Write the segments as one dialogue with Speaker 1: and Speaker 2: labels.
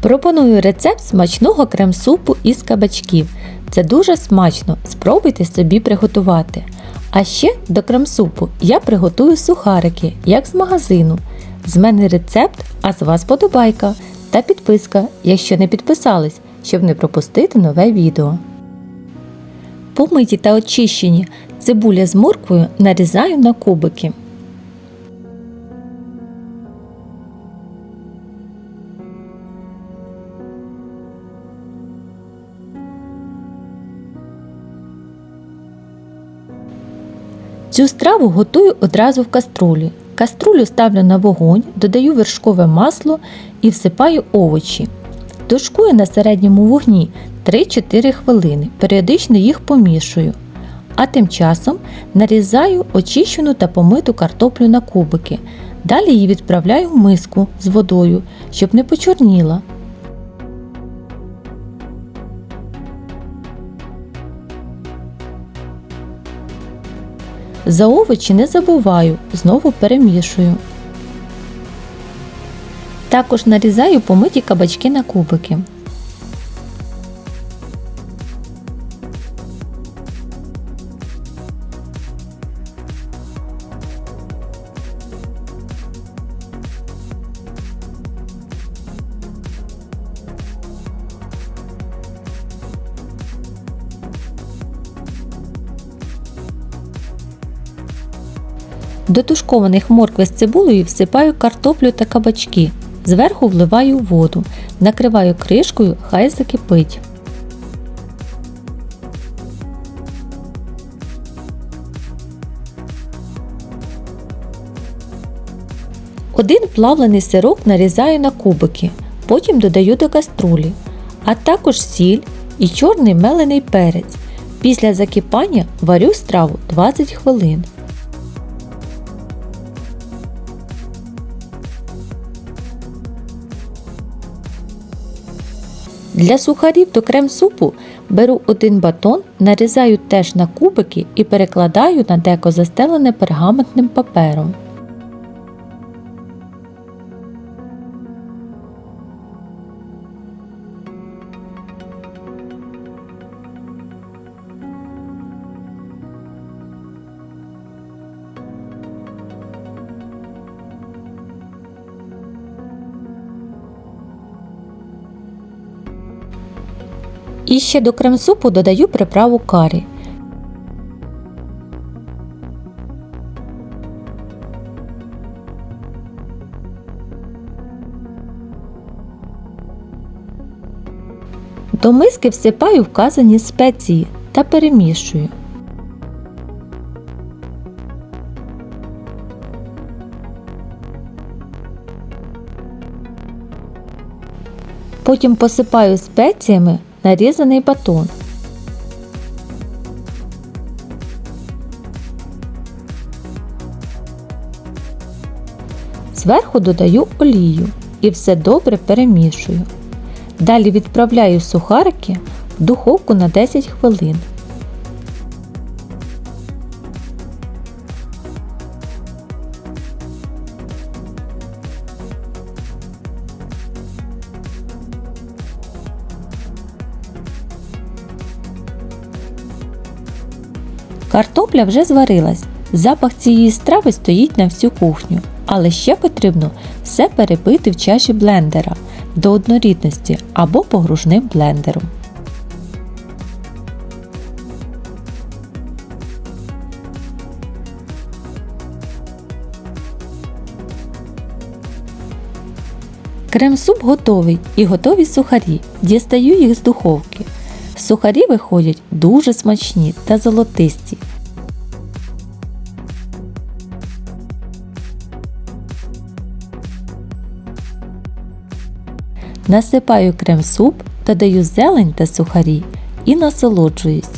Speaker 1: Пропоную рецепт смачного крем-супу із кабачків. Це дуже смачно, спробуйте собі приготувати. А ще до крем-супу я приготую сухарики, як з магазину. З мене рецепт, а з вас подобайка та підписка, якщо не підписались, щоб не пропустити нове відео. Помиті та очищені цибуля з морквою нарізаю на кубики. Цю страву готую одразу в каструлі. Каструлю ставлю на вогонь, додаю вершкове масло і всипаю овочі. Тушкую на середньому вогні 3-4 хвилини, періодично їх помішую. А тим часом нарізаю очищену та помиту картоплю на кубики. Далі її відправляю в миску з водою, щоб не почорніла. За овочі не забуваю, знову перемішую. Також нарізаю помиті кабачки на кубики. До тушкованих моркви з цибулею всипаю картоплю та кабачки. Зверху вливаю воду, накриваю кришкою, хай закипить. Один плавлений сирок нарізаю на кубики, потім додаю до каструлі, а також сіль і чорний мелений перець. Після закипання варю страву 20 хвилин. Для сухарів до крем-супу беру один батон, нарізаю теж на кубики і перекладаю на деко застелене пергаментним папером. І ще до крем-супу додаю приправу карі. До миски всипаю вказані спеції та перемішую. Потім посипаю спеціями нарізаний батон. Зверху додаю олію і все добре перемішую. Далі відправляю сухарики в духовку на 10 хвилин. Картопля вже зварилась. Запах цієї страви стоїть на всю кухню, але ще потрібно все перебити в чаші блендера до однорідності або погружним блендером. Крем-суп готовий і готові сухарі. Дістаю їх з духовки. Сухарі виходять дуже смачні та золотисті. Насипаю крем-суп, додаю зелень та сухарі і насолоджуюсь.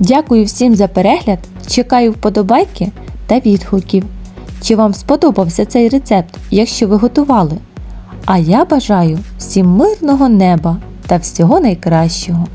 Speaker 1: Дякую всім за перегляд. Чекаю вподобайки та відгуків. Чи вам сподобався цей рецепт, якщо ви готували? А я бажаю всім мирного неба та всього найкращого!